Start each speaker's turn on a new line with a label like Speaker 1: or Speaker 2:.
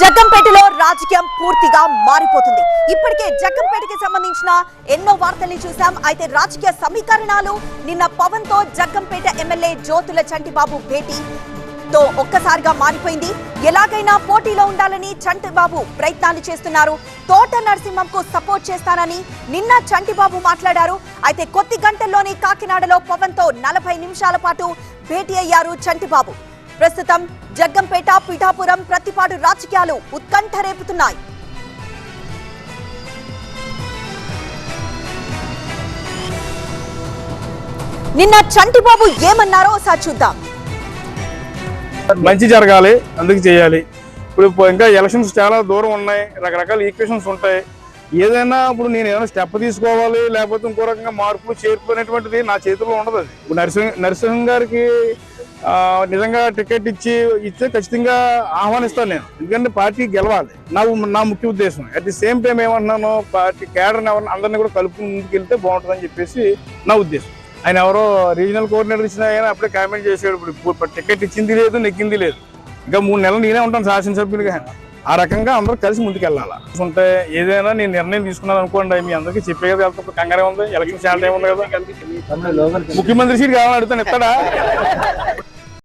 Speaker 1: జగ్గంపేటలో రాజకీయం పూర్తిగా మారిపోతుంది. ఇప్పటికే జగ్గంపేటకి సంబంధించిన ఎన్నో వార్తల్ని చూసాం అయితే రాజకీయ సమీకరణాలు నిన్న పవన్తో జగ్గంపేట ఎమ్మెల్యే జ్యోతుల చంటిబాబు భేటీ. తో ఒక్కసారిగా మారిపోయింది. ఎలాగైనా పోటీలో ఉండాలని చంటిబాబు ప్రయత్నాలు చేస్తున్నారు. తోట నరసింహంకు సపోర్ట్ చేస్తానని నిన్న చంటిబాబు మాట్లాడారు. అయితే కొద్ది గంటల్లోనే కాకినాడలో పవన్తో నలభై నిమిషాల పాటు భేటీ అయ్యారు చంటిబాబు. ప్రస్తుతం జగ్గంపేట పిఠాపురం ప్రతిపాడు రాజకీయాలు ఉత్కంఠ రేపుతున్నాయి. నిన్న చంటిబాబు ఏమన్నారో ఒకసారి చూద్దాం.
Speaker 2: మంచి జరగాలి అందుకు చేయాలి. ఇప్పుడు ఇంకా ఎలక్షన్స్ చాలా దూరం ఉన్నాయి రకరకాల ఈక్వేషన్స్ ఉంటాయి. ఏదైనా ఇప్పుడు నేను ఏదైనా స్టెప్ తీసుకోవాలి లేకపోతే ఇంకో రకంగా మార్పులు చేర్పు నా చేతిలో ఉండదు. అది ఇప్పుడు నరసింహ నరసింహం గారికి నిజంగా టికెట్ ఇచ్చి ఇస్తే ఖచ్చితంగా ఆహ్వానిస్తాను నేను. ఎందుకంటే పార్టీ గెలవాలి. నా నా ముఖ్య ఉద్దేశం. అట్ ది సేమ్ టైం ఏమంటున్నాను పార్టీ కేడర్ ఎవరిని అందరినీ కూడా కలుపుకుని ముందుకు వెళ్తే బాగుంటుందని చెప్పేసి నా ఉద్దేశం. ఆయన ఎవరో రీజనల్ కోఆర్డినేటర్ ఇచ్చినా కానీ అప్పుడే కామెంట్ చేసాడు ఇప్పుడు టికెట్ ఇచ్చింది లేదు నెగ్గింది లేదు. ఇంకా మూడు నెలలు నేనే ఉంటాను శాసనసభ్యులుగా ఆ రకంగా అందరూ కలిసి ముందుకు వెళ్ళాలి ఉంటే ఏదైనా నేను నిర్ణయం తీసుకున్నాను అనుకోండి మీ అందరికీ చెప్పే కదా వెళ్తా కంగారే ఉంది ఎలక్షన్ చాలా టైం ఉంది కదా ముఖ్యమంత్రి సీట్ కావాలని అడుగుతాను ఇస్తాడా